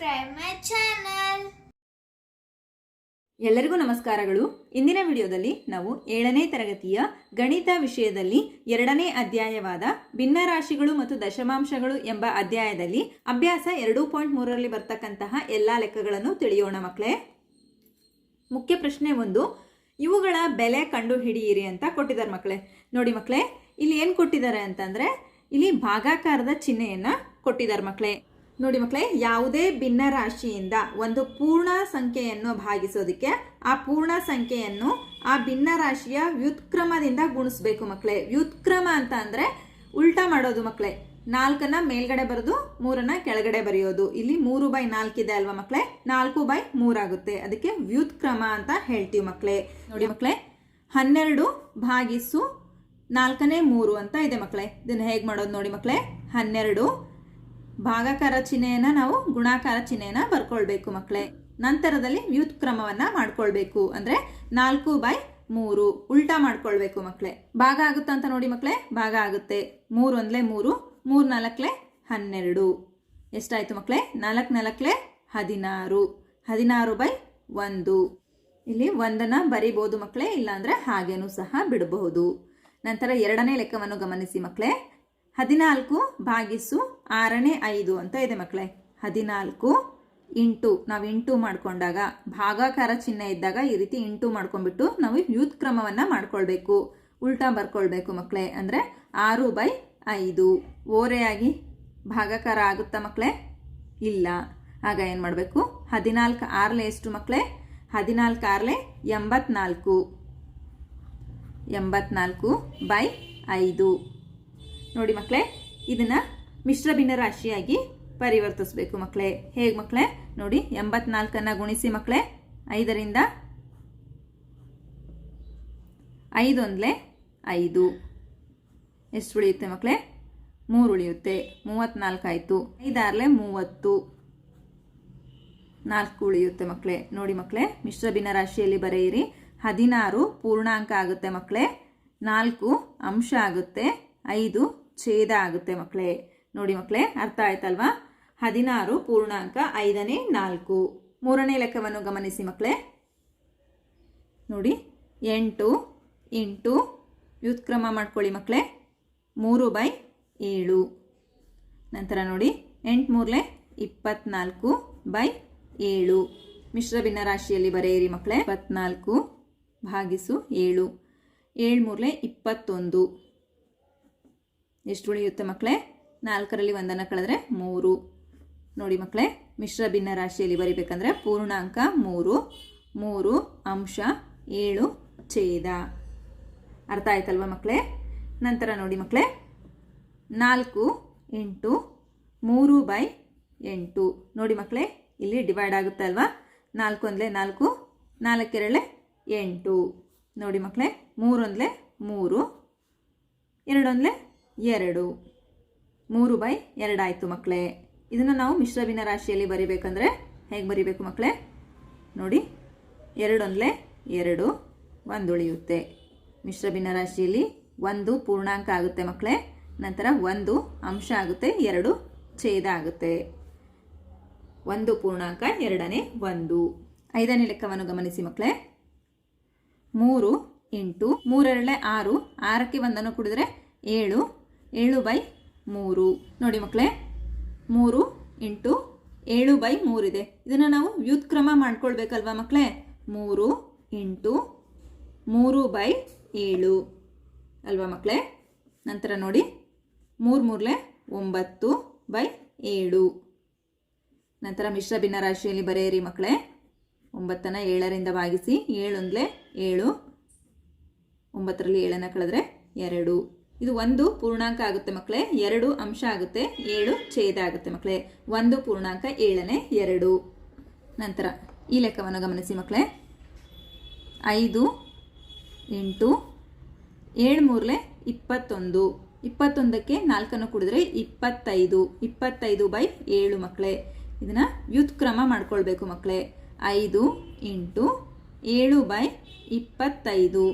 subscribe my channel. ಎಲ್ಲರಿಗೂ ನಮಸ್ಕಾರಗಳು. ಇಂದಿನ ವಿಡಿಯೋದಲ್ಲಿ ನಾವು ಏಳನೇ ತರಗತಿಯ ಗಣಿತ ವಿಷಯದಲ್ಲಿ ಎರಡನೇ ಅಧ್ಯಾಯವಾದ ಭಿನ್ನರಾಶಿಗಳು ಮತ್ತು ದಶಮಾಂಶಗಳು ಎಂಬ ಅಧ್ಯಾಯದಲ್ಲಿ ಅಭ್ಯಾಸ ಎರಡು ಪಾಯಿಂಟ್ ಮೂರರಲ್ಲಿ ಬರ್ತಕ್ಕಂತಹ ಎಲ್ಲ ಲೆಕ್ಕಗಳನ್ನು ತಿಳಿಯೋಣ ಮಕ್ಕಳೇ. ಮುಖ್ಯ ಪ್ರಶ್ನೆ ಒಂದು, ಇವುಗಳ ಬೆಲೆ ಕಂಡು ಹಿಡಿಯಿರಿ ಅಂತ ಕೊಟ್ಟಿದ್ದಾರೆ ಮಕ್ಕಳೇ. ನೋಡಿ ಮಕ್ಕಳೇ, ಇಲ್ಲಿ ಏನು ಕೊಟ್ಟಿದ್ದಾರೆ ಅಂತಂದ್ರೆ, ಇಲ್ಲಿ ಭಾಗಾಕಾರದ ಚಿಹ್ನೆಯನ್ನು ಕೊಟ್ಟಿದ್ದಾರೆ ಮಕ್ಕಳೇ. ನೋಡಿ ಮಕ್ಕಳೇ, ಯಾವುದೇ ಭಿನ್ನ ರಾಶಿಯಿಂದ ಒಂದು ಪೂರ್ಣ ಸಂಖ್ಯೆಯನ್ನು ಭಾಗಿಸೋದಕ್ಕೆ ಆ ಪೂರ್ಣ ಸಂಖ್ಯೆಯನ್ನು ಆ ಭಿನ್ನ ರಾಶಿಯ ವ್ಯುತ್ಕ್ರಮದಿಂದ ಗುಣಿಸ್ಬೇಕು ಮಕ್ಕಳೇ. ವ್ಯುತ್ಕ್ರಮ ಅಂತ ಅಂದ್ರೆ ಉಲ್ಟಾ ಮಾಡೋದು ಮಕ್ಕಳೇ. ನಾಲ್ಕನ್ನ ಮೇಲ್ಗಡೆ ಬರೆದು, ಮೂರನ್ನ ಕೆಳಗಡೆ ಬರೆಯೋದು. ಇಲ್ಲಿ ಮೂರು ಬೈ ನಾಲ್ಕಿದೆ ಅಲ್ವಾ ಮಕ್ಕಳೇ? ನಾಲ್ಕು ಬೈ ಮೂರಾಗುತ್ತೆ ಅದಕ್ಕೆ ವ್ಯುತ್ಕ್ರಮ ಅಂತ ಹೇಳ್ತೀವಿ ಮಕ್ಕಳೇ. ನೋಡಿ ಮಕ್ಕಳೇ, ಹನ್ನೆರಡು ಭಾಗಿಸು ನಾಲ್ಕನೇ ಮೂರು ಅಂತ ಇದೆ ಮಕ್ಕಳೇ. ಇದನ್ನ ಹೇಗೆ ಮಾಡೋದು ನೋಡಿ ಮಕ್ಕಳೇ? ಹನ್ನೆರಡು ಭಾಗಾಕಾರ ಚಿಹ್ನೆಯನ್ನ ನಾವು ಗುಣಾಕಾರ ಚಿಹ್ನೆಯನ್ನ ಬರ್ಕೊಳ್ಬೇಕು ಮಕ್ಕಳೇ ನಂತರದಲ್ಲಿ ವ್ಯುತ್ಕ್ರಮವನ್ನ ಮಾಡ್ಕೊಳ್ಬೇಕು. ಅಂದ್ರೆ ನಾಲ್ಕು ಬೈ ಮೂರು. ಉಲ್ಟಾ ಮಾಡ್ಕೊಳ್ಬೇಕು ಮಕ್ಕಳೇ ಭಾಗ ಆಗುತ್ತಾ ಅಂತ ನೋಡಿ ಮಕ್ಕಳೇ ಭಾಗ ಆಗುತ್ತೆ. ಮೂರು ಒಂದ್ಲೆ ಮೂರು. ಮೂರು ನಾಲ್ಕಲೆ ಹನ್ನೆರಡು. ಎಷ್ಟಾಯಿತು ಮಕ್ಕಳೇ ನಾಲ್ಕು ನಾಲ್ಕಲೆ ಹದಿನಾರು. ಹದಿನಾರು ಬೈ ಒಂದು. ಇಲ್ಲಿ ಒಂದನ್ನ ಬರಿಬಹುದು ಮಕ್ಕಳೇ ಇಲ್ಲಾಂದರೆ ಹಾಗೇನೂ ಸಹ ಬಿಡಬಹುದು. ನಂತರ ಎರಡನೇ ಲೆಕ್ಕವನ್ನು ಗಮನಿಸಿ ಮಕ್ಕಳೇ ಹದಿನಾಲ್ಕು ಭಾಗಿಸು ಆರನೇ ಐದು ಅಂತ ಇದೆ ಮಕ್ಕಳೇ. ಹದಿನಾಲ್ಕು ಇಂಟು ನಾವು ಇಂಟು ಮಾಡ್ಕೊಂಡಾಗ ಭಾಗಾಕಾರ ಚಿಹ್ನೆ ಇದ್ದಾಗ ಈ ರೀತಿ ಇಂಟು ಮಾಡ್ಕೊಂಡ್ಬಿಟ್ಟು ನಾವು ಯೂತ್ ಕ್ರಮವನ್ನ ಮಾಡ್ಕೊಳ್ಬೇಕು. ಉಲ್ಟಾ ಬರ್ಕೊಳ್ಬೇಕು ಮಕ್ಕಳೇ. ಅಂದರೆ ಆರು ಬೈ ಐದು. ಓರೆಯಾಗಿ ಭಾಗಾಕಾರ ಆಗುತ್ತಾ ಮಕ್ಕಳೇ? ಇಲ್ಲ. ಆಗ ಏನು ಮಾಡಬೇಕು? ಹದಿನಾಲ್ಕು ಆರಲೆ ಎಷ್ಟು ಮಕ್ಕಳೇ? ಹದಿನಾಲ್ಕು ಆರಲೆ ಎಂಬತ್ನಾಲ್ಕು. ಎಂಬತ್ನಾಲ್ಕು ಬೈ ಐದು. ನೋಡಿ ಮಕ್ಕಳೇ ಇದನ್ನ ಮಿಶ್ರ ಭಿನ್ನ ರಾಶಿಯಾಗಿ ಪರಿವರ್ತಿಸಬೇಕು ಮಕ್ಕಳೇ ಹೇಗೆ ಮಕ್ಕಳೇ ನೋಡಿ, ಎಂಬತ್ನಾಲ್ಕನ್ನ ಗುಣಿಸಿ ಮಕ್ಕಳೇ ಐದರಿಂದ ಐದೊಂದ್ಲೆ ಐದು. ಎಷ್ಟು ಉಳಿಯುತ್ತೆ ಮಕ್ಕಳೇ ಮೂರು ಉಳಿಯುತ್ತೆ. ಮೂವತ್ನಾಲ್ಕು ಆಯಿತು. ಐದಾರ್ಲೆ ಮೂವತ್ತು. ನಾಲ್ಕು ಉಳಿಯುತ್ತೆ ಮಕ್ಕಳೇ ನೋಡಿ ಮಕ್ಕಳೇ ಮಿಶ್ರ ಭಿನ್ನ ರಾಶಿಯಲ್ಲಿ ಬರೆಯಿರಿ. ಹದಿನಾರು ಪೂರ್ಣಾಂಕ ಆಗುತ್ತೆ ಮಕ್ಕಳೇ ನಾಲ್ಕು ಅಂಶ ಆಗುತ್ತೆ. ಐದು ಛೇದ ಆಗುತ್ತೆ ಮಕ್ಕಳೇ ನೋಡಿ ಮಕ್ಕಳೇ ಅರ್ಥ ಆಯ್ತಲ್ವಾ? ಹದಿನಾರು ಪೂರ್ಣಾಂಕ ಐದನೇ ನಾಲ್ಕು. ಮೂರನೇ ಲೆಕ್ಕವನ್ನು ಗಮನಿಸಿ ಮಕ್ಕಳೇ ನೋಡಿ, ಎಂಟು ಎಂಟು ವ್ಯುತ್ಕ್ರಮ ಮಾಡ್ಕೊಳ್ಳಿ ಮಕ್ಕಳೇ ಮೂರು ಬೈ ಏಳು. ನಂತರ ನೋಡಿ, ಎಂಟು ಮೂರಲೆ ಇಪ್ಪತ್ನಾಲ್ಕು ಬೈ ಏಳು. ಮಿಶ್ರ ಭಿನ್ನ ರಾಶಿಯಲ್ಲಿ ಬರೆಯಿರಿ ಮಕ್ಕಳೇ ಇಪ್ಪತ್ನಾಲ್ಕು ಭಾಗಿಸು ಏಳು. ಏಳು ಮೂರಲೆ ಇಪ್ಪತ್ತೊಂದು. ಎಷ್ಟು ಉಳಿಯುತ್ತೆ ಮಕ್ಕಳೇ? ನಾಲ್ಕರಲ್ಲಿ ಒಂದನ್ನು ಕಳೆದ್ರೆ ಮೂರು. ನೋಡಿ ಮಕ್ಕಳೇ, ಮಿಶ್ರ ಭಿನ್ನ ರಾಶಿಯಲ್ಲಿ ಬರಿಬೇಕಂದ್ರೆ ಪೂರ್ಣಾಂಕ ಮೂರು. ಮೂರು ಅಂಶ ಏಳು ಛೇದ. ಅರ್ಥ ಆಯ್ತಲ್ವ ಮಕ್ಕಳೇ? ನಂತರ ನೋಡಿ ಮಕ್ಕಳೇ, ನಾಲ್ಕು ಎಂಟು, ಮೂರು ಬೈ ಎಂಟು. ನೋಡಿ ಮಕ್ಕಳೇ, ಇಲ್ಲಿ ಡಿವೈಡ್ ಆಗುತ್ತೆ ಅಲ್ವಾ? ನಾಲ್ಕು ಒಂದಲೇ ನಾಲ್ಕು ನಾಲ್ಕೆರಳೆ ಎಂಟು. ನೋಡಿ ಮಕ್ಕಳೇ, ಮೂರೊಂದಲೇ ಮೂರು, ಎರಡೊಂದಲೇ ಎರಡು. ಮೂರು ಬೈ ಎರಡಾಯಿತು ಮಕ್ಕಳೇ ಇದನ್ನು ನಾವು ಮಿಶ್ರ ಭಿನ್ನ ರಾಶಿಯಲ್ಲಿ ಬರಿಬೇಕಂದ್ರೆ ಹೇಗೆ ಬರಿಬೇಕು ಮಕ್ಕಳೇ ನೋಡಿ, ಎರಡೊಂದಲೇ ಎರಡು ಒಂದು ಉಳಿಯುತ್ತೆ ಮಿಶ್ರ ಭಿನ್ನ ರಾಶಿಯಲ್ಲಿ ಒಂದು ಪೂರ್ಣಾಂಕ ಆಗುತ್ತೆ ಮಕ್ಕಳೇ ನಂತರ ಒಂದು ಅಂಶ ಆಗುತ್ತೆ, ಎರಡು ಛೇದ ಆಗುತ್ತೆ. ಒಂದು ಪೂರ್ಣಾಂಕ, ಎರಡನೇ ಒಂದು. ಐದನೇ ಲೆಕ್ಕವನ್ನು ಗಮನಿಸಿ ಮಕ್ಕಳೇ ಮೂರು ಎಂಟು ಮೂರೆರಡೇ ಆರು, ಆರಕ್ಕೆ ಒಂದನ್ನು ಕುಡಿದ್ರೆ ಏಳು ಏಳು ಬೈ ಮೂರು. ನೋಡಿ ಮಕ್ಕಳೇ ಮೂರು ಇಂಟು ಏಳು ಬೈ ಮೂರಿದೆ ಇದನ್ನು ನಾವು ವ್ಯುತ್ಕ್ರಮ ಮಾಡ್ಕೊಳ್ಬೇಕಲ್ವಾ ಮಕ್ಕಳೇ ಮೂರು ಇಂಟು ಮೂರು ಬೈ ಏಳು. ಅಲ್ವಾ ಮಕ್ಕಳೇ ನಂತರ ನೋಡಿ, ಮೂರು ಮೂರಲೆ ಒಂಬತ್ತು ಬೈ ಏಳು. ನಂತರ ಮಿಶ್ರ ಭಿನ್ನರಾಶಿಯಲ್ಲಿ ಬರೆಯಿರಿ ಮಕ್ಕಳೇ ಒಂಬತ್ತನ್ನು ಏಳರಿಂದ ಭಾಗಿಸಿ ಏಳೊಂದಲೇ ಏಳು. ಒಂಬತ್ತರಲ್ಲಿ ಏಳನ್ನು ಕಳೆದ್ರೆ ಎರಡು. ಇದು ಒಂದು ಪೂರ್ಣಾಂಕ ಆಗುತ್ತೆ ಮಕ್ಕಳೇ, ಎರಡು ಅಂಶ ಆಗುತ್ತೆ, ಏಳು ಛೇದ ಆಗುತ್ತೆ ಮಕ್ಕಳೇ. ಒಂದು ಪೂರ್ಣಾಂಕ ಏಳನೇ ಎರಡು. ನಂತರ ಈ ಲೆಕ್ಕವನ್ನು ಗಮನಿಸಿ ಮಕ್ಕಳೇ. ಐದು ಎಂಟು ಏಳು ಮೂರಲೆ ಇಪ್ಪತ್ತೊಂದು. ಇಪ್ಪತ್ತೊಂದಕ್ಕೆ ನಾಲ್ಕನ್ನು ಕುಡಿದ್ರೆ ಇಪ್ಪತ್ತೈದು. ಇಪ್ಪತ್ತೈದು ಬೈ ಏಳು ಮಕ್ಕಳೇ. ಇದನ್ನು ವ್ಯುತ್ಕ್ರಮ ಮಾಡ್ಕೊಳ್ಬೇಕು ಮಕ್ಕಳೇ. ಐದು ಎಂಟು ಏಳು ಬೈ ಇಪ್ಪತ್ತೈದು.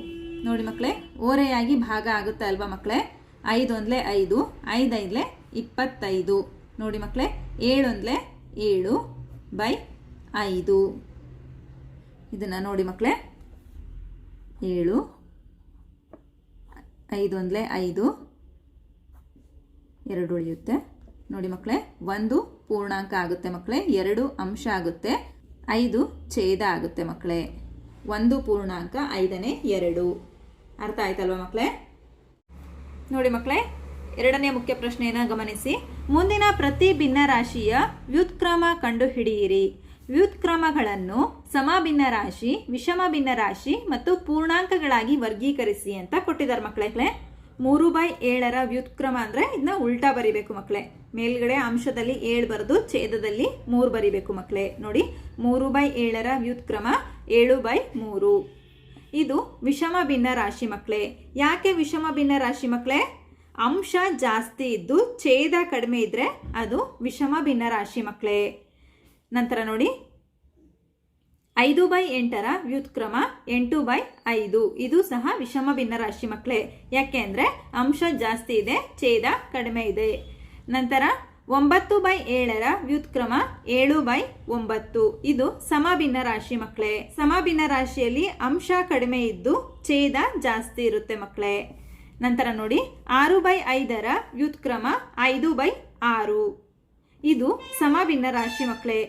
ನೋಡಿ ಮಕ್ಕಳೇ, ಓರೆಯಾಗಿ ಭಾಗ ಆಗುತ್ತೆ ಅಲ್ವಾ ಮಕ್ಕಳೇ? ಐದೊಂದ್ಲೆ ಐದು, ಐದೈದ್ಲೆ ಇಪ್ಪತ್ತೈದು. ನೋಡಿ ಮಕ್ಕಳೇ, ಏಳೊಂದ್ಲೆ ಏಳು ಬೈ ಐದು. ಇದನ್ನು ನೋಡಿ ಮಕ್ಕಳೇ, ಏಳು ಐದು ಒಂದಲೇ ಐದು, ಎರಡು ಉಳಿಯುತ್ತೆ. ನೋಡಿ ಮಕ್ಕಳೇ, ಒಂದು ಪೂರ್ಣಾಂಕ ಆಗುತ್ತೆ ಮಕ್ಕಳೇ, ಎರಡು ಅಂಶ ಆಗುತ್ತೆ, ಐದು ಛೇದ ಆಗುತ್ತೆ ಮಕ್ಕಳೇ. ಒಂದು ಪೂರ್ಣಾಂಕ, ಐದನೇ ಎರಡು. ಅರ್ಥ ಆಯ್ತಲ್ವಾ ಮಕ್ಕಳೇ ನೋಡಿ ಮಕ್ಕಳೇ ಎರಡನೇ ಮುಖ್ಯ ಪ್ರಶ್ನೆಯನ್ನು ಗಮನಿಸಿ. ಮುಂದಿನ ಪ್ರತಿ ಭಿನ್ನ ರಾಶಿಯ ವ್ಯುತ್ಕ್ರಮ ಕಂಡುಹಿಡಿಯಿರಿ. ವ್ಯುತ್ಕ್ರಮಗಳನ್ನು ಸಮಭಿನ್ನ ರಾಶಿ ವಿಷಮ ಭಿನ್ನ ರಾಶಿ ಮತ್ತು ಪೂರ್ಣಾಂಕಗಳಾಗಿ ವರ್ಗೀಕರಿಸಿ ಅಂತ ಕೊಟ್ಟಿದ್ದಾರೆ ಮಕ್ಕಳೇ ಮೂರು ಬೈ ಏಳರ ವ್ಯುತ್ಕ್ರಮ ಅಂದರೆ ಇದನ್ನ ಉಲ್ಟಾ ಬರಿಬೇಕು ಮಕ್ಕಳೇ ಮೇಲ್ಗಡೆ ಅಂಶದಲ್ಲಿ ಏಳು ಬರೆದು ಛೇದದಲ್ಲಿ ಮೂರು ಬರಿಬೇಕು ಮಕ್ಕಳೇ ನೋಡಿ, ಮೂರು ಬೈ ಏಳರ ವ್ಯುತ್ಕ್ರಮ ಏಳು ಬೈ ಮೂರು. ಇದು ವಿಷಮ ಭಿನ್ನ ರಾಶಿ ಮಕ್ಕಳೇ ಯಾಕೆ ವಿಷಮ ಭಿನ್ನ ರಾಶಿ ಮಕ್ಕಳೇ ಅಂಶ ಜಾಸ್ತಿ ಇದ್ದು ಛೇದ ಕಡಿಮೆ ಇದ್ರೆ ಅದು ವಿಷಮ ಭಿನ್ನ ರಾಶಿ ಮಕ್ಕಳೇ ನಂತರ ನೋಡಿ. ಐದು ಬೈ ಎಂಟರ ವ್ಯುತ್ಕ್ರಮ ಎಂಟು ಬೈ ಐದು. ಇದು ಸಹ ವಿಷಮ ಭಿನ್ನ ರಾಶಿ ಮಕ್ಕಳೇ ಯಾಕೆ ಅಂದರೆ ಅಂಶ ಜಾಸ್ತಿ ಇದೆ, ಛೇದ ಕಡಿಮೆ ಇದೆ. ನಂತರ ಒಂಬತ್ತು ಬೈ ಏಳರ ವ್ಯುತ್ಕ್ರಮ ಏಳು ಬೈ ಒಂಬತ್ತು. ಇದು ಸಮಭಿನ್ನ ರಾಶಿ ಮಕ್ಕಳೇ ಸಮಭಿನ್ನ ರಾಶಿಯಲ್ಲಿ ಅಂಶ ಕಡಿಮೆ ಇದ್ದು ಛೇದ ಜಾಸ್ತಿ ಇರುತ್ತೆ ಮಕ್ಕಳೇ ನಂತರ ನೋಡಿ, ಆರು ಬೈ ಐದರ ವ್ಯುತ್ಕ್ರಮ ಐದು ಬೈ ಆರು. ಇದು ಸಮಭಿನ್ನ ರಾಶಿ ಮಕ್ಕಳೇ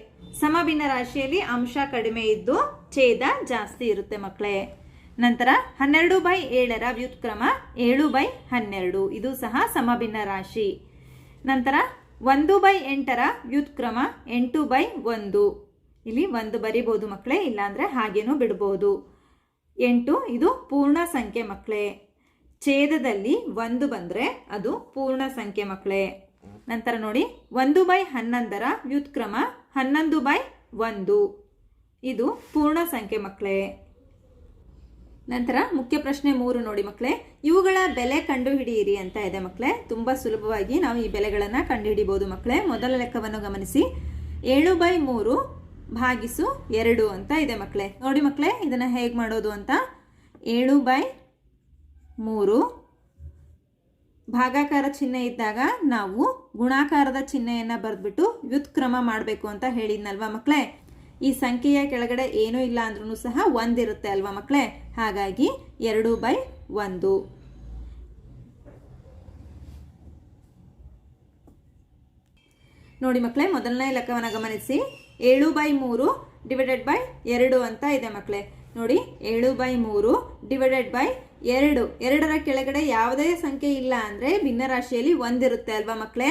ಸಮಭಿನ್ನ ರಾಶಿಯಲ್ಲಿ ಅಂಶ ಕಡಿಮೆ ಇದ್ದು ಛೇದ ಜಾಸ್ತಿ ಇರುತ್ತೆ ಮಕ್ಕಳೇ ನಂತರ ಹನ್ನೆರಡು ಬೈ ಏಳರ ವ್ಯುತ್ಕ್ರಮ ಏಳು ಬೈ ಹನ್ನೆರಡು. ಇದು ಸಹ ಸಮಭಿನ್ನ ರಾಶಿ. ನಂತರ ಒಂದು ಬೈ ಎಂಟರ ವ್ಯುತ್ಕ್ರಮ ಎಂಟು ಬೈ ಒಂದು. ಇಲ್ಲಿ ಒಂದು ಬರಿಬೋದು ಮಕ್ಕಳೇ, ಇಲ್ಲಾಂದರೆ ಹಾಗೇನೂ ಬಿಡ್ಬೋದು. ಎಂಟು, ಇದು ಪೂರ್ಣ ಸಂಖ್ಯೆ ಮಕ್ಕಳೇ. ಛೇದದಲ್ಲಿ ಒಂದು ಬಂದರೆ ಅದು ಪೂರ್ಣ ಸಂಖ್ಯೆ ಮಕ್ಕಳೇ. ನಂತರ ನೋಡಿ, ಒಂದು ಬೈ ಹನ್ನೊಂದರ ವ್ಯುತ್ಕ್ರಮ ಹನ್ನೊಂದು ಬೈ ಒಂದು. ಇದು ಪೂರ್ಣ ಸಂಖ್ಯೆ ಮಕ್ಕಳೇ. ನಂತರ ಮುಖ್ಯ ಪ್ರಶ್ನೆ ಮೂರು ನೋಡಿ ಮಕ್ಕಳೇ. ಇವುಗಳ ಬೆಲೆ ಕಂಡುಹಿಡಿಯಿರಿ ಅಂತ ಇದೆ ಮಕ್ಕಳೇ. ತುಂಬ ಸುಲಭವಾಗಿ ನಾವು ಈ ಬೆಲೆಗಳನ್ನು ಕಂಡುಹಿಡಿಬೋದು ಮಕ್ಕಳೇ. ಮೊದಲ ಲೆಕ್ಕವನ್ನು ಗಮನಿಸಿ. ಏಳು ಬೈ ಮೂರು ಭಾಗಿಸು ಎರಡು ಅಂತ ಇದೆ ಮಕ್ಕಳೇ. ನೋಡಿ ಮಕ್ಕಳೇ, ಇದನ್ನು ಹೇಗೆ ಮಾಡೋದು ಅಂತ. ಏಳು ಬೈ ಮೂರು ಭಾಗಾಕಾರ ಚಿಹ್ನೆ ಇದ್ದಾಗ ನಾವು ಗುಣಾಕಾರದ ಚಿಹ್ನೆಯನ್ನು ಬರೆದ್ಬಿಟ್ಟು ವ್ಯುತ್ಕ್ರಮ ಮಾಡಬೇಕು ಅಂತ ಹೇಳಿದ್ನಲ್ವಾ ಮಕ್ಕಳೇ. ಈ ಸಂಖ್ಯೆಯ ಕೆಳಗಡೆ ಏನೂ ಇಲ್ಲ ಅಂದ್ರೂ ಸಹ ಒಂದಿರುತ್ತೆ ಅಲ್ವಾ ಮಕ್ಕಳೇ ಹಾಗಾಗಿ ಎರಡು ಬೈ ಒಂದು. ನೋಡಿ ಮಕ್ಕಳೇ ಮೊದಲನೇ ಲೆಕ್ಕವನ್ನು ಗಮನಿಸಿ. ಏಳು ಬೈ ಮೂರು ಡಿವೈಡೆಡ್ ಬೈ ಎರಡು ಅಂತ ಇದೆ ಮಕ್ಕಳೇ ನೋಡಿ, ಏಳು ಬೈ ಮೂರು ಡಿವೈಡೆಡ್ ಬೈ ಎರಡು. ಎರಡರ ಕೆಳಗಡೆ ಯಾವುದೇ ಸಂಖ್ಯೆ ಇಲ್ಲ ಅಂದರೆ ಭಿನ್ನರಾಶಿಯಲ್ಲಿ ಒಂದಿರುತ್ತೆ ಅಲ್ವಾ ಮಕ್ಕಳೇ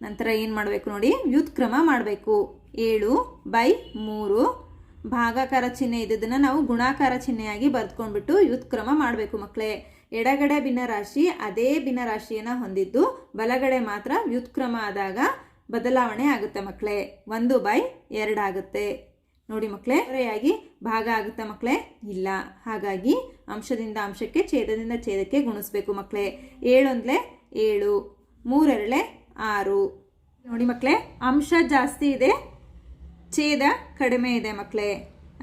ನಂತರ ಏನು ಮಾಡಬೇಕು ನೋಡಿ, ವ್ಯುತ್ಕ್ರಮ ಮಾಡಬೇಕು. ಏಳು ಬೈ ಮೂರು. ಭಾಗಾಕಾರ ಚಿಹ್ನೆ ಇದ್ದದನ್ನು ನಾವು ಗುಣಾಕಾರ ಚಿಹ್ನೆಯಾಗಿ ಬರೆದುಕೊಂಡ್ಬಿಟ್ಟು ವ್ಯುತ್ಕ್ರಮ ಮಾಡಬೇಕು ಮಕ್ಕಳೇ ಎಡಗಡೆ ಭಿನ್ನರಾಶಿ ಅದೇ ಭಿನ್ನರಾಶಿಯನ್ನು ಹೊಂದಿದ್ದು ಬಲಗಡೆ ಮಾತ್ರ ವ್ಯುತ್ಕ್ರಮ ಆದಾಗ ಬದಲಾವಣೆ ಆಗುತ್ತೆ ಮಕ್ಕಳೇ ಒಂದು ಬೈ ಎರಡಾಗುತ್ತೆ ನೋಡಿ ಮಕ್ಕಳೇ ಸರಿಯಾಗಿ ಭಾಗ ಆಗುತ್ತೆ ಮಕ್ಕಳೇ ಇಲ್ಲ. ಹಾಗಾಗಿ ಅಂಶದಿಂದ ಅಂಶಕ್ಕೆ ಛೇದದಿಂದ ಛೇದಕ್ಕೆ ಗುಣಿಸ್ಬೇಕು ಮಕ್ಕಳೇ ಏಳೊಂದ್ಲೆ ಏಳು ಮೂರೆರಳೆ ಆರು. ನೋಡಿ ಮಕ್ಕಳೇ ಅಂಶ ಜಾಸ್ತಿ ಇದೆ. ಛೇದ ಕಡಿಮೆ ಇದೆ ಮಕ್ಕಳೇ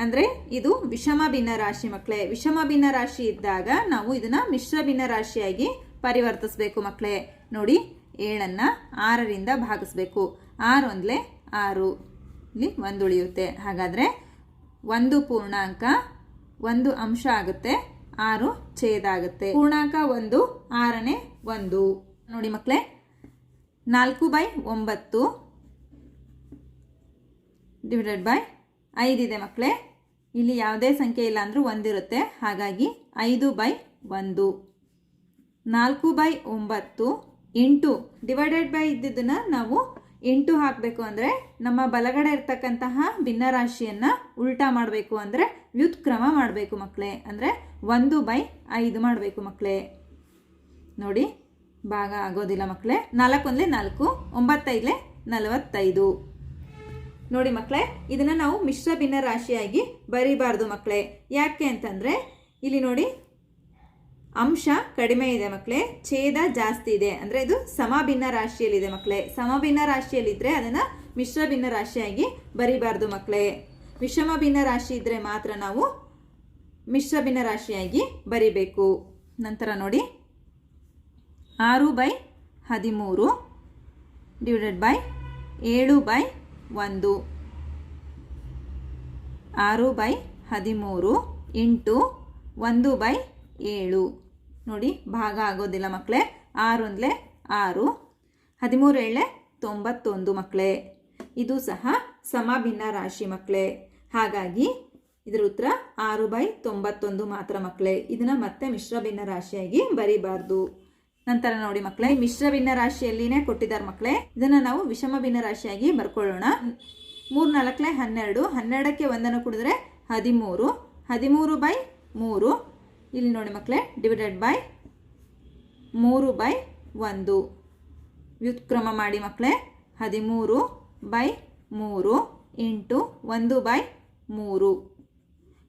ಅಂದರೆ ಇದು ವಿಷಮ ಭಿನ್ನ ರಾಶಿ ಮಕ್ಕಳೇ ವಿಷಮ ಭಿನ್ನ ರಾಶಿ ಇದ್ದಾಗ ನಾವು ಇದನ್ನ ಮಿಶ್ರ ಭಿನ್ನ ರಾಶಿಯಾಗಿ ಪರಿವರ್ತಿಸಬೇಕು ಮಕ್ಕಳೇ ನೋಡಿ, ಏಳನ್ನು ಆರರಿಂದ ಭಾಗಿಸ್ಬೇಕು. ಆರು ಒಂದಲೇ ಆರು. ಇಲ್ಲಿ ಒಂದು ಉಳಿಯುತ್ತೆ ಹಾಗಾದರೆ ಒಂದು ಪೂರ್ಣಾಂಕ ಒಂದು ಅಂಶ ಆಗುತ್ತೆ. ಆರು ಛೇದ ಆಗುತ್ತೆ. ಪೂರ್ಣಾಂಕ ಒಂದು, ಆರನೇ ಒಂದು. ನೋಡಿ ಮಕ್ಕಳೇ ನಾಲ್ಕು ಬೈ ಒಂಬತ್ತು ಡಿವೈಡೆಡ್ ಬೈ ಐದಿದೆ ಮಕ್ಕಳೇ ಇಲ್ಲಿ ಯಾವುದೇ ಸಂಖ್ಯೆ ಇಲ್ಲ ಅಂದರೂ ಒಂದಿರುತ್ತೆ. ಹಾಗಾಗಿ ಐದು ಬೈ ಒಂದು. ನಾಲ್ಕು ಬೈ ಒಂಬತ್ತು. ಎಂಟು. ಡಿವೈಡೆಡ್ ಬೈ ಇದ್ದಿದ್ದನ್ನು ನಾವು ಎಂಟು ಹಾಕಬೇಕು ಅಂದರೆ ನಮ್ಮ ಬಲಗಡೆ ಇರ್ತಕ್ಕಂತಹ ಭಿನ್ನರಾಶಿಯನ್ನು ಉಲ್ಟಾ ಮಾಡಬೇಕು ಅಂದರೆ ವ್ಯುತ್ಕ್ರಮ ಮಾಡಬೇಕು ಮಕ್ಕಳೇ ಅಂದರೆ ಒಂದು ಬೈ ಐದು ಮಾಡಬೇಕು ಮಕ್ಕಳೇ ನೋಡಿ, ಭಾಗ ಆಗೋದಿಲ್ಲ ಮಕ್ಕಳೇ ನಾಲ್ಕೊಂದಲೇ ನಾಲ್ಕು, ಒಂಬತ್ತೈದಲೇ ನಲವತ್ತೈದು. ನೋಡಿ ಮಕ್ಕಳೇ, ಇದನ್ನು ನಾವು ಮಿಶ್ರ ಭಿನ್ನ ರಾಶಿಯಾಗಿ ಬರೀಬಾರ್ದು ಮಕ್ಕಳೇ. ಯಾಕೆ ಅಂತಂದರೆ, ಇಲ್ಲಿ ನೋಡಿ ಅಂಶ ಕಡಿಮೆ ಇದೆ ಮಕ್ಕಳೇ, ಛೇದ ಜಾಸ್ತಿ ಇದೆ. ಅಂದರೆ ಇದು ಸಮಭಿನ್ನ ರಾಶಿಯಲ್ಲಿದೆ ಮಕ್ಕಳೇ. ಸಮಭಿನ್ನ ರಾಶಿಯಲ್ಲಿದ್ದರೆ ಅದನ್ನು ಮಿಶ್ರ ಭಿನ್ನ ರಾಶಿಯಾಗಿ ಬರೀಬಾರ್ದು ಮಕ್ಕಳೇ. ವಿಷಮ ಭಿನ್ನ ರಾಶಿ ಇದ್ದರೆ ಮಾತ್ರ ನಾವು ಮಿಶ್ರ ಭಿನ್ನ ರಾಶಿಯಾಗಿ ಬರಿಬೇಕು. ನಂತರ ನೋಡಿ, ಆರು ಬೈ ಹದಿಮೂರು ಡಿವೈಡೆಡ್ ಬೈ ಏಳು ಬೈ ಒಂದು. ಆರು ಬೈ ಹದಿಮೂರು ಇಂಟು ಒಂದು ಬೈ ಏಳು. ನೋಡಿ, ಭಾಗ ಆಗೋದಿಲ್ಲ ಮಕ್ಕಳೇ ಆರು ಅಂದರೆ ಆರು. ಹದಿಮೂರು ಏಳೆ ತೊಂಬತ್ತೊಂದು ಮಕ್ಕಳೇ ಇದು ಸಹ ಸಮಭಿನ್ನ ರಾಶಿ ಮಕ್ಕಳೇ ಹಾಗಾಗಿ ಇದರ ಉತ್ತರ ಆರು ಬೈ ತೊಂಬತ್ತೊಂದು ಮಾತ್ರ ಮಕ್ಕಳೇ ಇದನ್ನು ಮತ್ತೆ ಮಿಶ್ರ ಭಿನ್ನ ರಾಶಿಯಾಗಿ ಬರಿಬಾರ್ದು. ನಂತರ ನೋಡಿ ಮಕ್ಕಳೇ, ಮಿಶ್ರ ಭಿನ್ನ ರಾಶಿಯಲ್ಲಿನೇ ಕೊಟ್ಟಿದ್ದಾರೆ ಮಕ್ಕಳೇ. ಇದನ್ನ ನಾವು ವಿಷಮ ಭಿನ್ನ ರಾಶಿಯಾಗಿ ಬರ್ಕೊಳ್ಳೋಣ. ಮೂರು ನಾಲ್ಕಲೆ ಹನ್ನೆರಡು, ಹನ್ನೆರಡಕ್ಕೆ ಒಂದನ್ನು ಕುಡಿದ್ರೆ ಹದಿಮೂರು. ಹದಿಮೂರು ಬೈ ಮೂರು. ಇಲ್ಲಿ ನೋಡಿ ಮಕ್ಕಳೇ ಡಿವೈಡೆಡ್ ಬೈ ಮೂರು ಬೈ ಒಂದು. ವ್ಯುತ್ಕ್ರಮ ಮಾಡಿ ಮಕ್ಕಳೇ, ಹದಿಮೂರು ಬೈ ಮೂರು ಇಂಟು ಒಂದು ಬೈ ಮೂರು.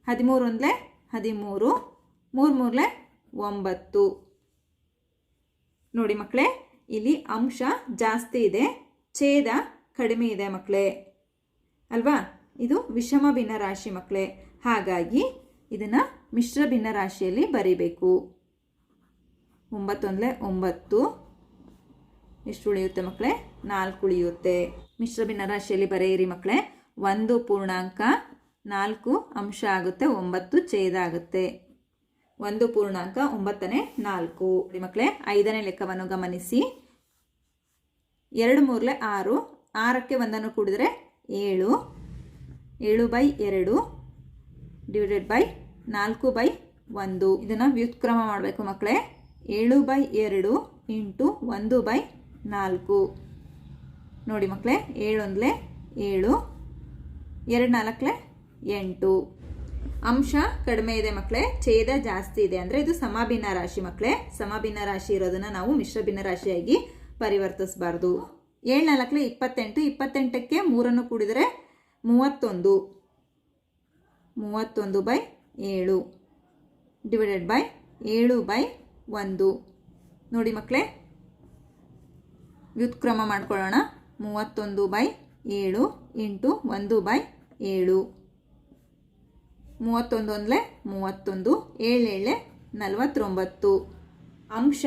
ಹದಿಮೂರು ಅಂದರೆ ಹದಿಮೂರು ಮೂರು ಮೂರಲೆ ಒಂಬತ್ತು. ನೋಡಿ ಮಕ್ಕಳೇ, ಇಲ್ಲಿ ಅಂಶ ಜಾಸ್ತಿ ಇದೆ, ಛೇದ ಕಡಿಮೆ ಇದೆ ಮಕ್ಕಳೇ. ಅಲ್ವಾ? ಇದು ವಿಷಮ ಭಿನ್ನ ರಾಶಿ ಮಕ್ಕಳೇ. ಹಾಗಾಗಿ ಇದನ್ನು ಮಿಶ್ರ ಭಿನ್ನ ರಾಶಿಯಲ್ಲಿ ಬರೀಬೇಕು. ಒಂಬತ್ತೊಂದಲೆ ಒಂಬತ್ತು. ಎಷ್ಟು ಉಳಿಯುತ್ತೆ ಮಕ್ಕಳೇ? ನಾಲ್ಕು ಉಳಿಯುತ್ತೆ. ಮಿಶ್ರ ಭಿನ್ನ ರಾಶಿಯಲ್ಲಿ ಬರೆಯಿರಿ ಮಕ್ಕಳೇ. ಒಂದು ಪೂರ್ಣಾಂಕ ನಾಲ್ಕು ಅಂಶ ಆಗುತ್ತೆ, ಒಂಬತ್ತು ಛೇದ ಆಗುತ್ತೆ. ಒಂದು ಪೂರ್ಣಾಂಕ ಒಂಬತ್ತನೇ ನಾಲ್ಕು. ಮಕ್ಕಳೇ, ಐದನೇ ಲೆಕ್ಕವನ್ನು ಗಮನಿಸಿ. ಎರಡು ಮೂರಲೆ ಆರು, ಆರಕ್ಕೆ ಒಂದನ್ನು ಕೂಡಿದರೆ ಏಳು. ಏಳು ಬೈ ಎರಡು ಡಿವೈಡೆಡ್ ಬೈ ನಾಲ್ಕು ಬೈ ಒಂದು. ಇದನ್ನು ವ್ಯುತ್ಕ್ರಮ ಮಾಡಬೇಕು ಮಕ್ಕಳೇ. ಏಳು ಬೈ ಎರಡು ಇಂಟು ಒಂದು ಬೈ ನಾಲ್ಕು. ನೋಡಿ ಮಕ್ಕಳೇ, ಏಳೊಂದಲೆ ಏಳು ಎರಡು ನಾಲ್ಕಲೆ ಎಂಟು. ಅಂಶ ಕಡಿಮೆ ಇದೆ ಮಕ್ಕಳೇ ಛೇದ ಜಾಸ್ತಿ ಇದೆ. ಅಂದರೆ ಇದು ಸಮಭಿನ್ನ ರಾಶಿ ಮಕ್ಕಳೇ ಸಮಭಿನ್ನ ರಾಶಿ ಇರೋದನ್ನ ನಾವು ಮಿಶ್ರ ಭಿನ್ನ ರಾಶಿಯಾಗಿ ಪರಿವರ್ತಿಸಬಾರ್ದು. ಏಳು ನಾಲ್ಕಲೆ ಇಪ್ಪತ್ತೆಂಟು. ಇಪ್ಪತ್ತೆಂಟಕ್ಕೆ ಮೂರನ್ನು ಕೂಡಿದರೆ ಮೂವತ್ತೊಂದು. ಮೂವತ್ತೊಂದು ಬೈ ಏಳು. ಡಿವೈಡೆಡ್ ಬೈ ಏಳು ಬೈ ಒಂದು. ನೋಡಿ ಮಕ್ಕಳೇ ವ್ಯುತ್ಕ್ರಮ ಮಾಡ್ಕೊಳ್ಳೋಣ. ಮೂವತ್ತೊಂದು ಬೈ ಏಳು ಇಂಟು ಒಂದು ಬೈ ಏಳು. ಮೂವತ್ತೊಂದು ಅಂದರೆ ಮೂವತ್ತೊಂದು, ಏಳೇಳೆ ನಲವತ್ತೊಂಬತ್ತು. ಅಂಶ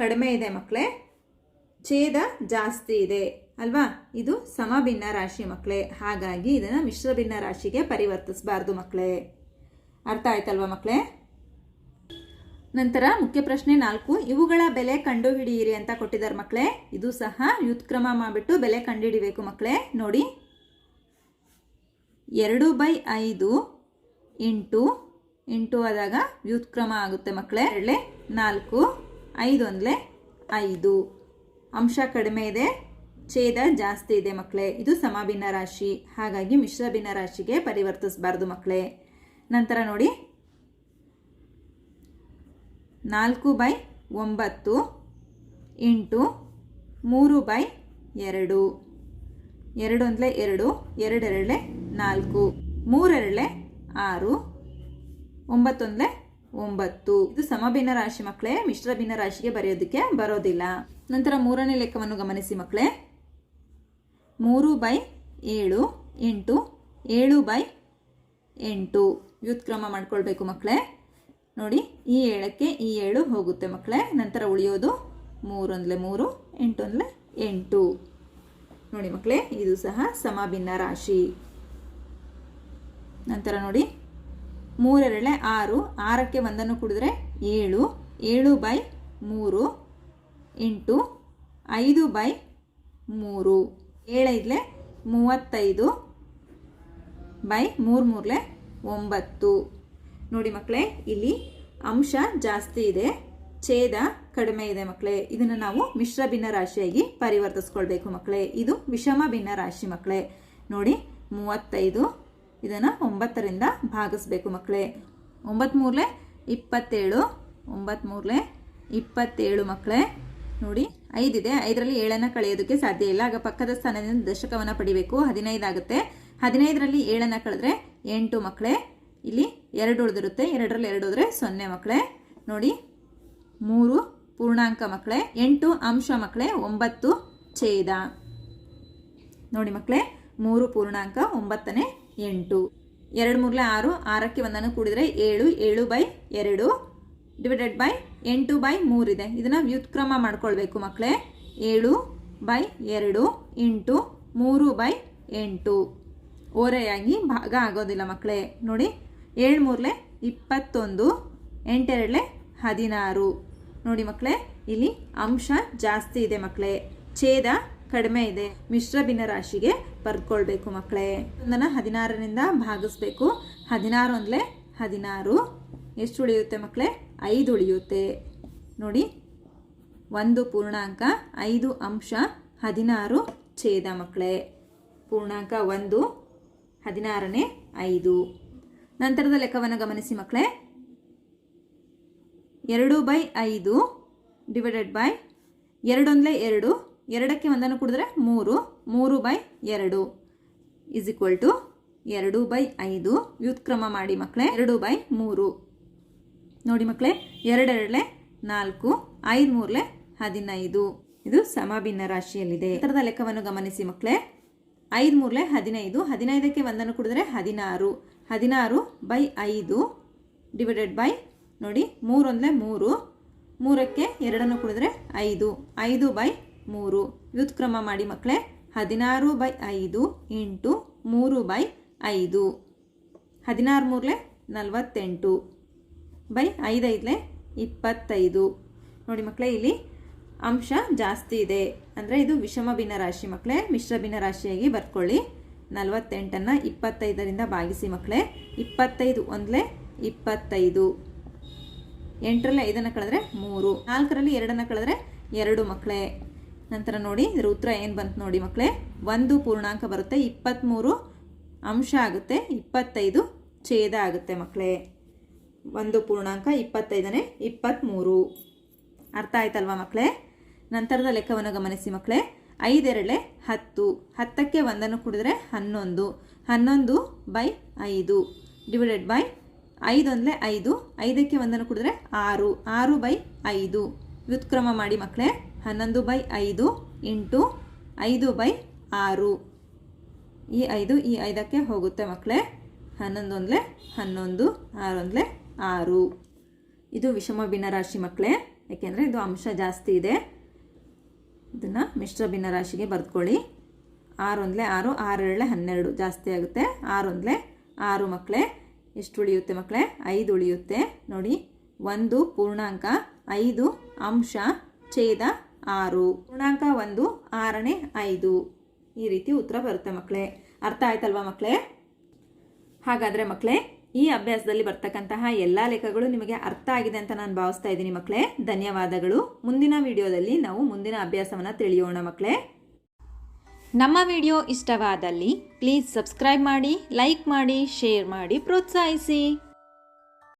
ಕಡಿಮೆ ಇದೆ ಮಕ್ಕಳೇ ಛೇದ ಜಾಸ್ತಿ ಇದೆ, ಅಲ್ವಾ? ಇದು ಸಮಭಿನ್ನ ರಾಶಿ ಮಕ್ಕಳೇ ಹಾಗಾಗಿ ಇದನ್ನು ಮಿಶ್ರಭಿನ್ನ ರಾಶಿಗೆ ಪರಿವರ್ತಿಸಬಾರ್ದು ಮಕ್ಕಳೇ ಅರ್ಥ ಆಯ್ತಲ್ವಾ ಮಕ್ಕಳೇ ನಂತರ ಮುಖ್ಯ ಪ್ರಶ್ನೆ ನಾಲ್ಕು, ಇವುಗಳ ಬೆಲೆ ಕಂಡುಹಿಡಿಯಿರಿ ಅಂತ ಕೊಟ್ಟಿದ್ದಾರೆ ಮಕ್ಕಳೇ ಇದು ಸಹ ವ್ಯುತ್ಕ್ರಮ ಮಾಡಿಬಿಟ್ಟು ಬೆಲೆ ಕಂಡುಹಿಡಿಬೇಕು ಮಕ್ಕಳೇ ನೋಡಿ. ಎರಡು ಬೈ ಐದು ಇಂಟು ಇಂಟು ಆದಾಗ ವ್ಯುತ್ಕ್ರಮ ಆಗುತ್ತೆ ಮಕ್ಕಳೇ. ಎರಡಲೆ ನಾಲ್ಕು, ಐದು ಒಂದಲೆ ಐದು. ಅಂಶ ಕಡಿಮೆ ಇದೆ, ಛೇದ ಜಾಸ್ತಿ ಇದೆ ಮಕ್ಕಳೇ. ಇದು ಸಮಭಿನ್ನ ರಾಶಿ. ಹಾಗಾಗಿ ಮಿಶ್ರ ಭಿನ್ನ ರಾಶಿಗೆ ಪರಿವರ್ತಿಸಬಾರ್ದು ಮಕ್ಕಳೇ. ನಂತರ ನೋಡಿ. ನಾಲ್ಕು ಬೈ ಒಂಬತ್ತು ಇಂಟು ಮೂರು ಬೈ ಎರಡು. ಎರಡು ಒಂದಲೆ ಎರಡು ಎರಡೆರಡಲೆ ನಾಲ್ಕು. ಮೂರೆರಡಲೆ ಆರು ಒಂಬತ್ತೊಂದಲೆ ಒಂಬತ್ತು. ಇದು ಸಮಭಿನ್ನ ರಾಶಿ ಮಕ್ಕಳೇ, ಮಿಶ್ರ ಭಿನ್ನ ರಾಶಿಗೆ ಬರೆಯೋದಕ್ಕೆ ಬರೋದಿಲ್ಲ. ನಂತರ ಮೂರನೇ ಲೆಕ್ಕವನ್ನು ಗಮನಿಸಿ ಮಕ್ಕಳೇ. ಮೂರು ಬೈ ಏಳು, ಎಂಟು. ಏಳು ಬೈ ಎಂಟು. ವ್ಯುತ್ಕ್ರಮ ಮಾಡ್ಕೊಳ್ಬೇಕು ಮಕ್ಕಳೇ. ನೋಡಿ, ಈ ಏಳಕ್ಕೆ ಈ ಏಳು ಹೋಗುತ್ತೆ ಮಕ್ಕಳೇ. ನಂತರ ಉಳಿಯೋದು ಮೂರೊಂದಲೆ ಮೂರು, ಎಂಟೊಂದಲೆ ಎಂಟು. ನೋಡಿ ಮಕ್ಕಳೇ, ಇದು ಸಹ ಸಮಭಿನ್ನ ರಾಶಿ. ನಂತರ ನೋಡಿ. ಮೂರೆರಳೆ ಆರು, ಆರಕ್ಕೆ ಒಂದನ್ನು ಕುಡಿದ್ರೆ ಏಳು ಏಳು ಬೈ ಮೂರು, ಎಂಟು, ಐದು ಬೈ ಮೂರು. ಏಳೈದಲೆ ಮೂವತ್ತೈದು ಬೈ ಮೂರು ಮೂರಲೆ ಒಂಬತ್ತು. ನೋಡಿ ಮಕ್ಕಳೇ, ಇಲ್ಲಿ ಅಂಶ ಜಾಸ್ತಿ ಇದೆ, ಛೇದ ಕಡಿಮೆ ಇದೆ ಮಕ್ಕಳೇ. ಇದನ್ನು ನಾವು ಮಿಶ್ರ ಭಿನ್ನ ರಾಶಿಯಾಗಿ ಪರಿವರ್ತಿಸ್ಕೊಳ್ಬೇಕು ಮಕ್ಕಳೇ. ಇದು ವಿಷಮ ಭಿನ್ನ ರಾಶಿ ಮಕ್ಕಳೇ. ನೋಡಿ, ಮೂವತ್ತೈದು ಇದನ್ನು ಒಂಬತ್ತರಿಂದ ಭಾಗಿಸ್ಬೇಕು ಮಕ್ಕಳೇ ಒಂಬತ್ತು ಮೂರಲೆ ಇಪ್ಪತ್ತೇಳು ಒಂಬತ್ತು ಮೂರಲೆ ಇಪ್ಪತ್ತೇಳು ಮಕ್ಕಳೇ ನೋಡಿ, ಐದಿದೆ. ಐದರಲ್ಲಿ ಏಳನ್ನು ಕಳೆಯೋದಕ್ಕೆ ಸಾಧ್ಯ ಇಲ್ಲ. ಆಗ ಪಕ್ಕದ ಸ್ಥಾನದಿಂದ ದಶಕವನ್ನು ಪಡಿಬೇಕು. ಹದಿನೈದು ಆಗುತ್ತೆ. ಹದಿನೈದರಲ್ಲಿ ಏಳನ್ನು ಕಳೆದ್ರೆ ಎಂಟು ಮಕ್ಕಳೇ ಇಲ್ಲಿ ಎರಡು ಉಳಿದಿರುತ್ತೆ. ಎರಡರಲ್ಲಿ ಎರಡು ಹೋದರೆ ಸೊನ್ನೆ ಮಕ್ಕಳೇ ನೋಡಿ, ಮೂರು ಪೂರ್ಣಾಂಕ ಮಕ್ಕಳೇ ಎಂಟು ಅಂಶ ಮಕ್ಕಳೇ ಒಂಬತ್ತು ಛೇದ. ನೋಡಿ ಮಕ್ಕಳೇ ಮೂರು ಪೂರ್ಣಾಂಕ, ಒಂಬತ್ತನೇ ಎಂಟು. ಎರಡು ಮೂರಲೆ ಆರು, ಆರಕ್ಕೆ ಒಂದನ್ನು ಕೂಡಿದರೆ ಏಳು ಏಳು ಬೈ ಎರಡು ಡಿವೈಡೆಡ್ ಬೈ ಎಂಟು ಬೈ ಮೂರಿದೆ. ಇದನ್ನು ವ್ಯುತ್ಕ್ರಮ ಮಾಡ್ಕೊಳ್ಬೇಕು ಮಕ್ಕಳೇ. ಏಳು ಬೈ ಎರಡು ಇಂಟು ಮೂರು ಬೈ ಎಂಟು. ಓರೆಯಾಗಿ ಭಾಗ ಆಗೋದಿಲ್ಲ ಮಕ್ಕಳೇ. ನೋಡಿ, ಏಳು ಮೂರಲೆ ಇಪ್ಪತ್ತೊಂದು, ಎಂಟೆರಡಲೆ ಹದಿನಾರು. ನೋಡಿ ಮಕ್ಕಳೇ, ಇಲ್ಲಿ ಅಂಶ ಜಾಸ್ತಿ ಇದೆ ಮಕ್ಕಳೇ. ಛೇದ ಕಡಿಮೆ ಇದೆ. ಮಿಶ್ರ ಭಿನ್ನರಾಶಿಗೆ ಬರ್ಕೊಳ್ಬೇಕು ಮಕ್ಕಳೇ. ಒಂದನ್ನು ಹದಿನಾರರಿಂದ ಭಾಗಿಸ್ಬೇಕು. ಹದಿನಾರು ಅಂದರೆ ಹದಿನಾರು. ಎಷ್ಟು ಉಳಿಯುತ್ತೆ ಮಕ್ಕಳೇ? ಐದು ಉಳಿಯುತ್ತೆ. ನೋಡಿ, ಒಂದು ಪೂರ್ಣಾಂಕ ಐದು ಅಂಶ ಹದಿನಾರು ಛೇದ ಮಕ್ಕಳೇ. ಪೂರ್ಣಾಂಕ ಒಂದು, ಹದಿನಾರನೇ ಐದು. ನಂತರದ ಲೆಕ್ಕವನ್ನು ಗಮನಿಸಿ ಮಕ್ಕಳೇ. ಎರಡು ಬೈ ಐದು ಡಿವೈಡೆಡ್ ಬೈ ಎರಡೊಂದಲೇ ಎರಡು. ಎರಡಕ್ಕೆ ಒಂದನ್ನು ಕುಡಿದ್ರೆ ಮೂರು ಮೂರು ಬೈ ಎರಡು ಇಸ್ ಈಕ್ವಲ್ ಟು ಎರಡು ಬೈ ಐದು. ವ್ಯುತ್ಕ್ರಮ ಮಾಡಿ ಮಕ್ಕಳೇ ಎರಡು ಬೈ ಮೂರು. ನೋಡಿ ಮಕ್ಕಳೇ ಎರಡೆರಡಲೆ ನಾಲ್ಕು ಐದು ಮೂರಲೆ ಹದಿನೈದು. ಇದು ಸಮಭಿನ್ನ ರಾಶಿಯಲ್ಲಿದೆ. ಇತರದ ಲೆಕ್ಕವನ್ನು ಗಮನಿಸಿ ಮಕ್ಕಳೇ ಐದು ಮೂರಲೆ ಹದಿನೈದು, ಹದಿನೈದಕ್ಕೆ ಒಂದನ್ನು ಕುಡಿದ್ರೆ ಹದಿನಾರು. ಹದಿನಾರು ಬೈ ಐದು ಡಿವೈಡೆಡ್ ಬೈ ನೋಡಿ, ಮೂರೊಂದಲೆ ಮೂರು. ಮೂರಕ್ಕೆ ಎರಡನ್ನು ಕುಡಿದ್ರೆ ಐದು. ಐದು ಬೈ ಮೂರು. ವ್ಯುತ್ಕ್ರಮ ಮಾಡಿ ಮಕ್ಕಳೇ ಹದಿನಾರು ಬೈ ಐದು ಇಂಟು ಮೂರು ಬೈ ಐದು. ಹದಿನಾರು ಮೂರಲೆ ನಲವತ್ತೆಂಟು. ಬೈ ಐದೈದಲೆ ಇಪ್ಪತ್ತೈದು. ನೋಡಿ ಮಕ್ಕಳೇ ಇಲ್ಲಿ ಅಂಶ ಜಾಸ್ತಿ ಇದೆ. ಅಂದರೆ ಇದು ವಿಷಮ ರಾಶಿ ಮಕ್ಕಳೇ ಮಿಶ್ರ ರಾಶಿಯಾಗಿ ಬರ್ಕೊಳ್ಳಿ. ನಲವತ್ತೆಂಟನ್ನು ಇಪ್ಪತ್ತೈದರಿಂದ ಭಾಗಿಸಿ ಮಕ್ಕಳೇ ಇಪ್ಪತ್ತೈದು ಒಂದಲೇ ಇಪ್ಪತ್ತೈದು. ಎಂಟರಲ್ಲಿ ಐದನ್ನು ಕಳೆದ್ರೆ ಮೂರು. ನಾಲ್ಕರಲ್ಲಿ ಎರಡನ್ನು ಕಳೆದ್ರೆ ಎರಡು ಮಕ್ಕಳೇ ನಂತರ ನೋಡಿ, ಇದರ ಉತ್ತರ ಏನು ಬಂತು ನೋಡಿ ಮಕ್ಕಳೇ ಒಂದು ಪೂರ್ಣಾಂಕ ಬರುತ್ತೆ ಇಪ್ಪತ್ತ್ಮೂರು ಅಂಶ ಆಗುತ್ತೆ, ಇಪ್ಪತ್ತೈದು ಛೇದ ಆಗುತ್ತೆ ಮಕ್ಕಳೇ ಒಂದು ಪೂರ್ಣಾಂಕ ಇಪ್ಪತ್ತೈದನೇ ಇಪ್ಪತ್ತ್ಮೂರು ಅರ್ಥ ಆಯ್ತಲ್ವಾ ಮಕ್ಕಳೇ ನಂತರದ ಲೆಕ್ಕವನ್ನು ಗಮನಿಸಿ ಮಕ್ಕಳೇ ಐದೆರಳೆ ಹತ್ತು. ಹತ್ತಕ್ಕೆ ಒಂದನ್ನು ಕುಡಿದ್ರೆ ಹನ್ನೊಂದು. ಹನ್ನೊಂದು ಬೈ ಐದು. ಡಿವೈಡೆಡ್ ಬೈ ಐದೊಂದಲೇ ಐದು. ಐದಕ್ಕೆ ಒಂದನ್ನು ಕುಡಿದ್ರೆ ಆರು. ಆರು ಬೈ ಐದು. ವ್ಯುತ್ಕ್ರಮ ಮಾಡಿ ಮಕ್ಕಳೇ ಹನ್ನೊಂದು ಬೈ ಐದು ಇಂಟು ಐದು ಬೈ ಆರು. ಈ ಐದು, ಈ ಐದಕ್ಕೆ ಹೋಗುತ್ತೆ ಮಕ್ಕಳೇ ಹನ್ನೊಂದು ಒಂದಲೇ ಹನ್ನೊಂದು, ಆರೊಂದಲೇ ಆರು. ಇದು ವಿಷಮ ಭಿನ್ನರಾಶಿ ಮಕ್ಕಳೇ ಯಾಕೆಂದರೆ ಇದು ಅಂಶ ಜಾಸ್ತಿ ಇದೆ. ಇದನ್ನು ಮಿಶ್ರ ಭಿನ್ನರಾಶಿಗೆ ಬರೆದುಕೊಳ್ಳಿ. ಆರೊಂದಲೇ ಆರು ಆರೆರಡಲೆ ಹನ್ನೆರಡು ಜಾಸ್ತಿ ಆಗುತ್ತೆ. ಆರೊಂದಲೇ ಆರು ಮಕ್ಕಳೇ ಎಷ್ಟು ಉಳಿಯುತ್ತೆ ಮಕ್ಕಳೇ ಐದು ಉಳಿಯುತ್ತೆ. ನೋಡಿ, ಒಂದು, ಪೂರ್ಣಾಂಕ, ಐದು, ಅಂಶ, ಛೇದ ಆರು. ಪೂರ್ಣಾಂಕ ಒಂದು, ಆರನೇ ಐದು. ಈ ರೀತಿ ಉತ್ತರ ಬರುತ್ತೆ ಮಕ್ಕಳೇ. ಅರ್ಥ ಆಯ್ತಲ್ವಾ ಮಕ್ಕಳೇ? ಹಾಗಾದರೆ ಮಕ್ಕಳೇ, ಈ ಅಭ್ಯಾಸದಲ್ಲಿ ಬರ್ತಕ್ಕಂತಹ ಎಲ್ಲ ಲೆಕ್ಕಗಳು ನಿಮಗೆ ಅರ್ಥ ಆಗಿದೆ ಅಂತ ನಾನು ಭಾವಿಸ್ತಾ ಇದ್ದೀನಿ ಮಕ್ಕಳೇ. ಧನ್ಯವಾದಗಳು. ಮುಂದಿನ ವಿಡಿಯೋದಲ್ಲಿ ನಾವು ಮುಂದಿನ ಅಭ್ಯಾಸವನ್ನು ತಿಳಿಯೋಣ ಮಕ್ಕಳೇ. ನಮ್ಮ ವಿಡಿಯೋ ಇಷ್ಟವಾದಲ್ಲಿ ಪ್ಲೀಸ್ ಸಬ್ಸ್ಕ್ರೈಬ್ ಮಾಡಿ, ಲೈಕ್ ಮಾಡಿ, ಶೇರ್ ಮಾಡಿ, ಪ್ರೋತ್ಸಾಹಿಸಿ.